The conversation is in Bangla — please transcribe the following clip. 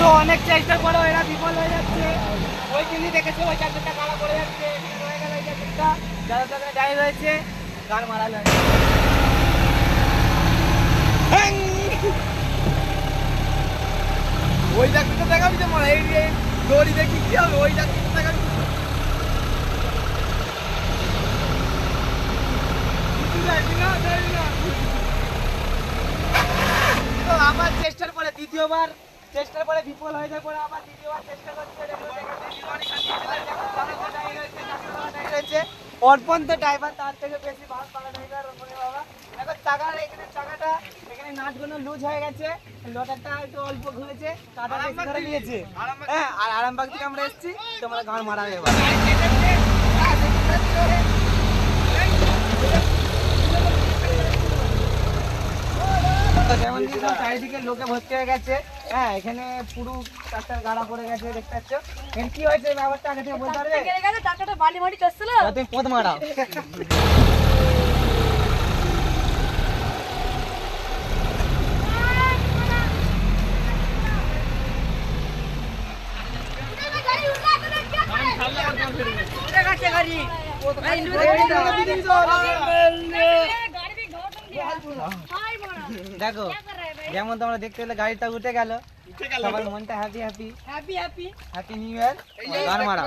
দেখছ? অনেক চেষ্টার পরেও এরা বিফল হয়ে যাচ্ছে। ওই কিন্তু দেখেছে, ওই চারটা কালা পড়ে যাচ্ছে। রয়ে গেল চারটা যারা তাদের ডাই রয়েছে, গান মারা যায় ওই চাকরিটা দেখাবি তো মারা, এই দড়ি দেখি কি হবে, ওই চাকরিটা দেখাবি আবার চেষ্টার পরে দ্বিতীয়বার চেষ্টার পরে বিফল হয়ে যায় পরে আবার দ্বিতীয়বার চেষ্টা করছে। অর্পণ তো ড্রাইভার তার থেকে বেশি ভালো পারা ড্রাইভার অর্পণের বাবা দেখো চাকার এখানে চাকাটা এখানে নাটগুলো লুজ হয়ে গেছে লোটারটা একটু অল্প ঘুরেছে কাটা ধরে নিয়েছে হ্যাঁ আর আরামবাগ থেকে আমরা এসেছি তোমরা গান মারা হবে এবার যেমন সব চারিদিকে লোকে ভর্তি হয়ে গেছে হ্যাঁ এখানে পুরো রাস্তার গাড়া পড়ে গেছে দেখতে পাচ্ছ। এখানে কি হয়েছে ব্যাপারটা আগে থেকে বলতে পারবে? গেলে গেলে টাকাটা বালি মাটি চলছিল তা তুমি পদ মারাও। দেখো যেমন তোমরা দেখতে পেলে গাড়িটা উঠে গেল। সবার মনটা happy happy happy happy happy new year গান মারাও